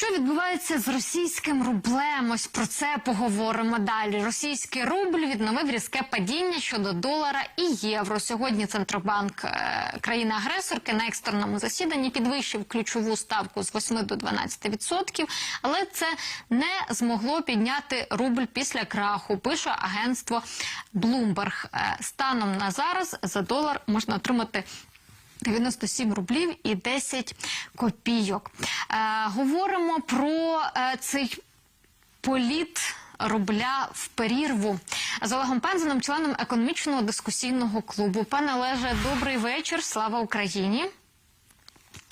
Що відбувається з російським рублем? Ось про це поговоримо далі. Російський рубль відновив різке падіння щодо долара і євро. Сьогодні центробанк е, країни-агресорки на екстреному засіданні підвищив ключову ставку з 8 до 12 відсотків, але це не змогло підняти рубль після краху. Пише агентство Bloomberg. Е, Станом на зараз за долар можна отримати 97 рублів і 10 копійок. Е, говоримо про е, цей політ рубля в перірву з Олегом Пензеном, членом економічного дискусійного клубу. Пане Олеже, добрий вечір. Слава Україні.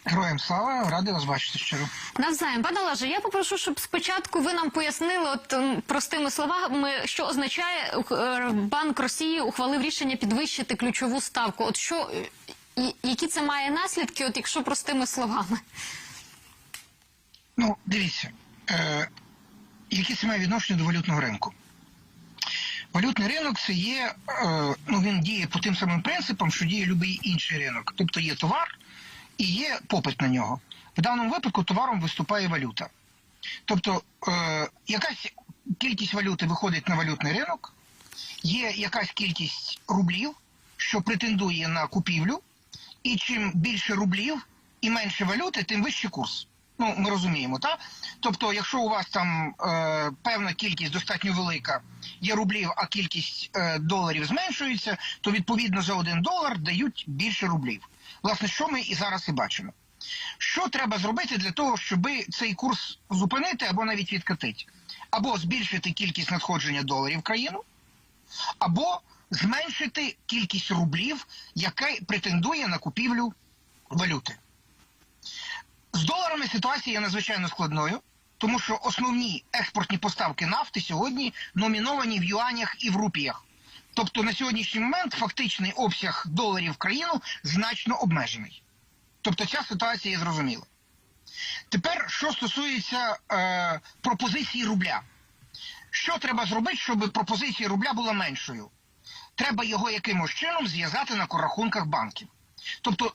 Героям слава, радий вас бачити щиро. Навзаєм, пане Олеже, я попрошу, щоб спочатку ви нам пояснили от простими словами, що означає е, Банк Росії ухвалив рішення підвищити ключову ставку. От що які це має наслідки, от якщо простими словами. Ну, дивіться, е, яке це має відношення до валютного ринку? Валютний ринок це є, е, ну він діє по тим самим принципам, що діє будь-який інший ринок. Тобто є товар і є попит на нього. В даному випадку товаром виступає валюта. Тобто е, якась кількість валюти виходить на валютний ринок, є якась кількість рублів, що претендує на купівлю, і чим більше рублів і менше валюти, тим вищий курс. Ну, ми розуміємо, так? Тобто, якщо у вас там е, певна кількість достатньо велика є рублів, а кількість е, доларів зменшується, то відповідно за один долар дають більше рублів. Власне, що ми і зараз і бачимо. Що треба зробити для того, щоб цей курс зупинити або навіть відкатити? Або збільшити кількість надходження доларів в країну, або зменшити кількість рублів, яка претендує на купівлю валюти. З доларами ситуація є надзвичайно складною, тому що основні експортні поставки нафти сьогодні номіновані в юанях і в рупіях. Тобто на сьогоднішній момент фактичний обсяг доларів в країну значно обмежений. Тобто ця ситуація є зрозуміла. Тепер, що стосується е, пропозиції рубля, що треба зробити, щоб пропозиція рубля була меншою? Треба його якимось чином зв'язати на рахунках банків. Тобто,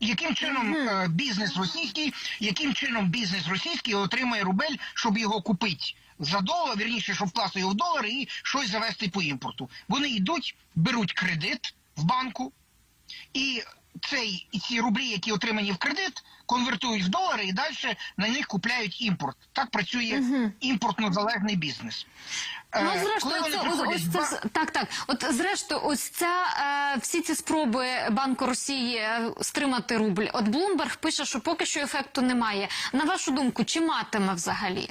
яким чином е, бізнес російський, яким чином бізнес російський отримає рубель, щоб його купити за долар, вірніше, щоб вкласти його в долари і щось завести по імпорту. Вони йдуть, беруть кредит в банку, і цей ці рублі, які отримані в кредит, конвертують в долари і далі на них купляють імпорт. Так працює імпортно-залежний бізнес. Ну, Е, зрештою, це, приходять ось це так, так. От зрештою, ось ця е, всі ці спроби Банку Росії е, стримати рубль. От Блумберг пише, що поки що ефекту немає. На вашу думку, чи матиме взагалі?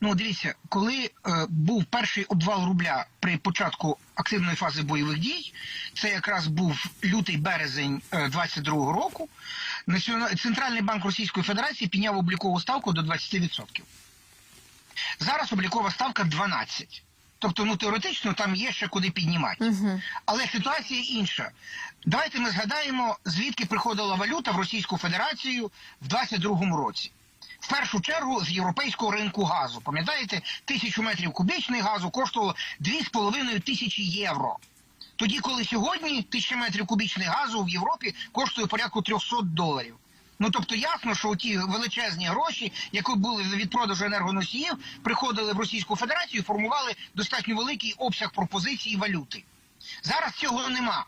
Ну, дивіться, коли е, був перший обвал рубля при початку активної фази бойових дій, це якраз був лютий березень е, 22-го року. Націона- Центральний банк Російської Федерації підняв облікову ставку до 20%. Зараз облікова ставка 12%. Тобто, ну теоретично там є ще куди піднімати. Але ситуація інша. Давайте ми згадаємо, звідки приходила валюта в Російську Федерацію в 22-му році. В першу чергу з європейського ринку газу. Пам'ятаєте, тисячу метрів кубічний газу коштувало 2,5 тисячі євро. Тоді, коли сьогодні тисяча метрів кубічний газу в Європі коштує порядку 300 доларів. Ну тобто ясно, що ті величезні гроші, які були від продажу енергоносіїв, приходили в Російську Федерацію, і формували достатньо великий обсяг пропозиції валюти. Зараз цього нема.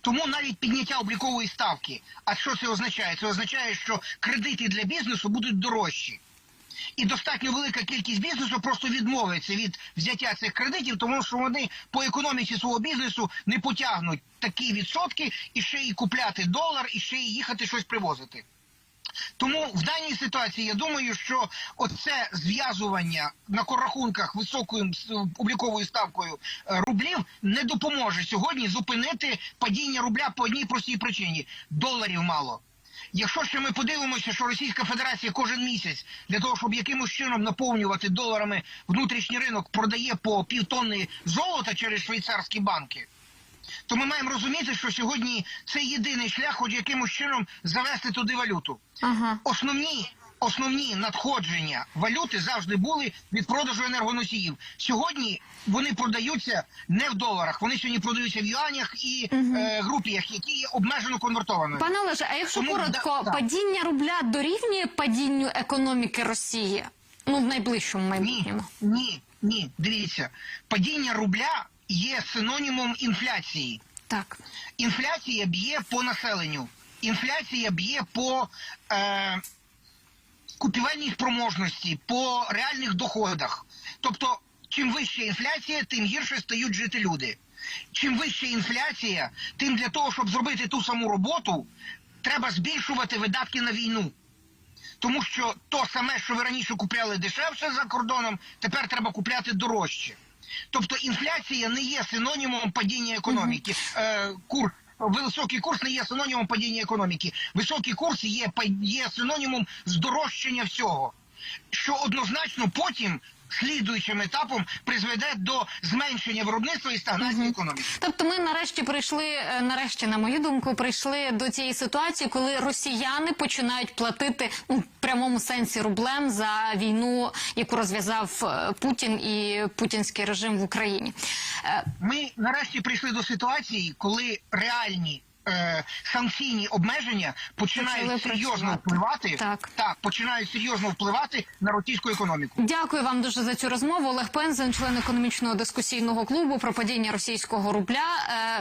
Тому навіть підняття облікової ставки. А що це означає? Це означає, що кредити для бізнесу будуть дорожчі. І достатньо велика кількість бізнесу просто відмовиться від взяття цих кредитів, тому що вони по економіці свого бізнесу не потягнуть такі відсотки і ще й купляти долар, і ще й їхати щось привозити. Тому в даній ситуації я думаю, що оце зв'язування на коррахунках високою обліковою ставкою е, рублів не допоможе сьогодні зупинити падіння рубля по одній простій причині: доларів мало. Якщо ще ми подивимося, що Російська Федерація кожен місяць для того, щоб якимось чином наповнювати доларами внутрішній ринок, продає по півтонни золота через швейцарські банки, то ми маємо розуміти, що сьогодні це єдиний шлях, хоч якимось чином завести туди валюту. Ага. Основні основні надходження валюти завжди були від продажу енергоносіїв. Сьогодні вони продаються не в доларах, вони сьогодні продаються в юанях і е, групіях, які є обмежено конвертованими. Пане Олеже, а якщо Тому, коротко, да, падіння рубля дорівнює падінню економіки Росії? Ну, в найближчому Ні, ні, ні. Дивіться, падіння рубля є синонімом інфляції. Так. Інфляція б'є по населенню. Інфляція б'є по е, купівельній спроможності, по реальних доходах. Тобто, чим вища інфляція, тим гірше стають жити люди. Чим вища інфляція, тим для того, щоб зробити ту саму роботу, треба збільшувати видатки на війну. Тому що то саме, що ви раніше купляли дешевше за кордоном, тепер треба купляти дорожче. Тобто інфляція не є синонімом падіння економіки. Е, кур, високий курс не є синонімом падіння економіки. Високий курс є, є синонімом здорожчання всього, що однозначно потім слідуючим етапом призведе до зменшення виробництва і стагнації економіки. Тобто ми нарешті прийшли, е, нарешті, на мою думку, прийшли до цієї ситуації, коли росіяни починають платити ну, прямому сенсі рублем за війну, яку розв'язав е, Путін і путінський режим в Україні. Е, Ми нарешті прийшли до ситуації, коли реальні е, санкційні обмеження починають Почали серйозно працювати. впливати. Так. починають серйозно впливати на російську економіку. Дякую вам дуже за цю розмову. Олег Пензен, член економічного дискусійного клубу про падіння російського рубля. Е,